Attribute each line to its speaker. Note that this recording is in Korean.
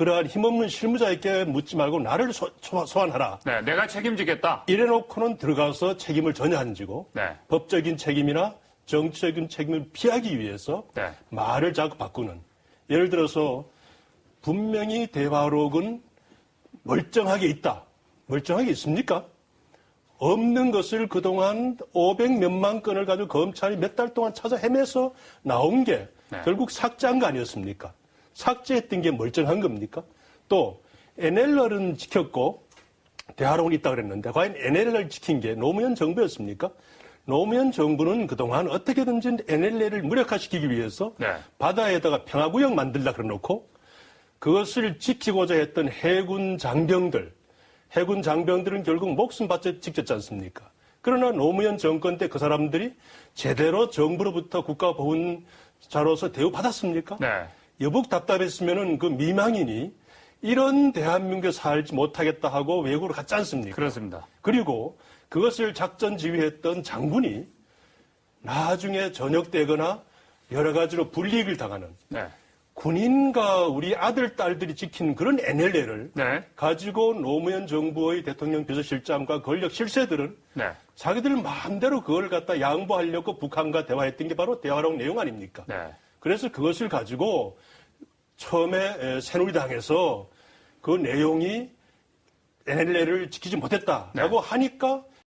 Speaker 1: 그러한 힘없는 실무자에게 묻지 말고 나를 소, 환하라
Speaker 2: 네, 내가 책임지겠다.
Speaker 1: 이래놓고는 들어가서 책임을 전혀 안 지고
Speaker 2: 네.
Speaker 1: 법적인 책임이나 정치적인 책임을 피하기 위해서
Speaker 2: 네.
Speaker 1: 말을 자꾸 바꾸는. 예를 들어서 분명히 대화록은 멀쩡하게 있다. 멀쩡하게 있습니까? 없는 것을 그동안 500 몇만 건을 가지고 검찰이 몇 달 동안 찾아 헤매서 나온 게
Speaker 2: 네.
Speaker 1: 결국 삭제한 거 아니었습니까? 삭제했던 게 멀쩡한 겁니까? 또 NLR은 지켰고 대화록은 있다 그랬는데 과연 NLL을 지킨 게 노무현 정부였습니까? 노무현 정부는 그동안 어떻게든지 NLL을 무력화시키기 위해서
Speaker 2: 네.
Speaker 1: 바다에다가 평화구역 만들라 그래놓고 그것을 지키고자 했던 해군 장병들, 해군 장병들은 결국 목숨 바쳐 지켰지 않습니까? 그러나 노무현 정권 때 그 사람들이 제대로 정부로부터 국가보훈자로서 대우받았습니까?
Speaker 2: 네.
Speaker 1: 여북 답답했으면은 그 미망인이 이런 대한민국에 살지 못하겠다 하고 외국으로 갔지 않습니까?
Speaker 2: 그렇습니다.
Speaker 1: 그리고 그것을 작전 지휘했던 장군이 나중에 전역되거나 여러 가지로 불이익을 당하는
Speaker 2: 네.
Speaker 1: 군인과 우리 아들, 딸들이 지킨 그런 NLL을
Speaker 2: 네.
Speaker 1: 가지고 노무현 정부의 대통령 비서실장과 권력 실세들은
Speaker 2: 네.
Speaker 1: 자기들 마음대로 그걸 갖다 양보하려고 북한과 대화했던 게 바로 대화록 내용 아닙니까?
Speaker 2: 네.
Speaker 1: 그래서 그것을 가지고 처음에 에, 새누리당에서 그 내용이 NLL을 지키지 못했다라고
Speaker 2: 네.
Speaker 1: 하니까